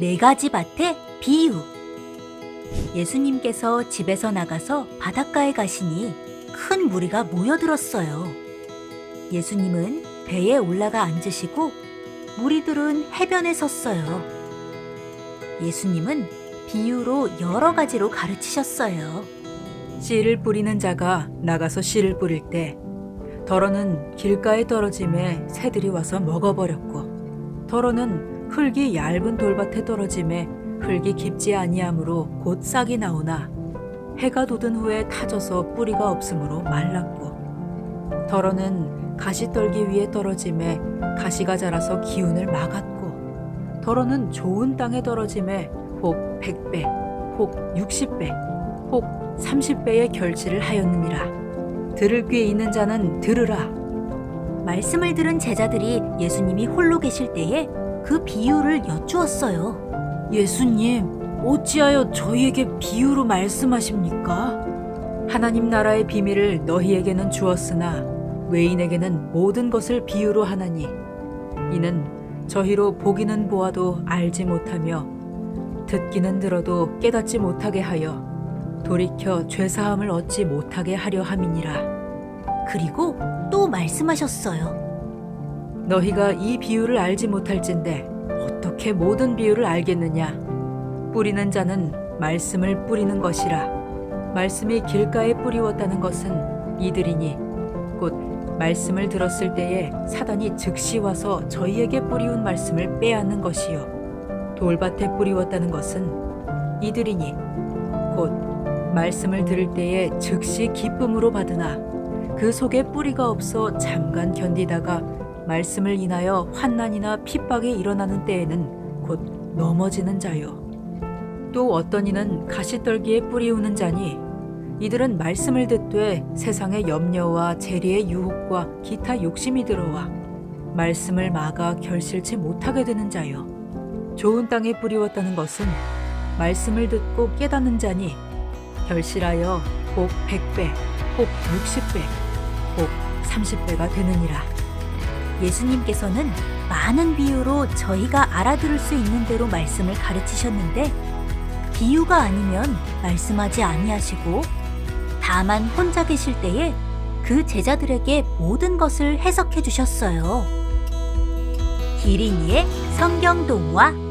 네 가지 밭의 비유. 예수님께서 집에서 나가서 바닷가에 가시니 큰 무리가 모여들었어요. 예수님은 배에 올라가 앉으시고 무리들은 해변에 섰어요. 예수님은 비유로 여러 가지로 가르치셨어요. 씨를 뿌리는 자가 나가서 씨를 뿌릴 때 덜어는 길가에 떨어짐에 새들이 와서 먹어버렸고 덜어는 흙이 얇은 돌밭에 떨어짐에 흙이 깊지 아니하므로 곧 싹이 나오나 해가 돋은 후에 타져서 뿌리가 없으므로 말랐고 덜어는 가시 떨기 위에 떨어짐에 가시가 자라서 기운을 막았고 덜어는 좋은 땅에 떨어짐에 혹 100배 혹 60배 혹 30배의 결실을 하였느니라. 들을 귀 있는 자는 들으라. 말씀을 들은 제자들이 예수님이 홀로 계실 때에 그 비유를 여쭈었어요. 예수님, 어찌하여 저희에게 비유로 말씀하십니까? 하나님 나라의 비밀을 너희에게는 주었으나 외인에게는 모든 것을 비유로 하나니 이는 저희로 보기는 보아도 알지 못하며 듣기는 들어도 깨닫지 못하게 하여 돌이켜 죄 사함을 얻지 못하게 하려 함이니라. 그리고 또 말씀하셨어요. 너희가 이 비유를 알지 못할진대 어떻게 모든 비유를 알겠느냐? 뿌리는 자는 말씀을 뿌리는 것이라. 말씀이 길가에 뿌리웠다는 것은 이들이니 곧 말씀을 들었을 때에 사단이 즉시 와서 저희에게 뿌리운 말씀을 빼앗는 것이요. 돌밭에 뿌리웠다는 것은 이들이니 곧 말씀을 들을 때에 즉시 기쁨으로 받으나 그 속에 뿌리가 없어 잠깐 견디다가 말씀을 인하여 환난이나 핍박이 일어나는 때에는 곧 넘어지는 자요. 또 어떤 이는 가시떨기에 뿌리우는 자니 이들은 말씀을 듣되 세상의 염려와 재리의 유혹과 기타 욕심이 들어와 말씀을 막아 결실치 못하게 되는 자요. 좋은 땅에 뿌리웠다는 것은 말씀을 듣고 깨닫는 자니 결실하여 혹 100배, 혹 60배, 혹 30배가 되느니라. 예수님께서는 많은 비유로 저희가 알아들을 수 있는 대로 말씀을 가르치셨는데 비유가 아니면 말씀하지 아니하시고 다만 혼자 계실 때에 그 제자들에게 모든 것을 해석해 주셨어요. 기린이의 성경 동화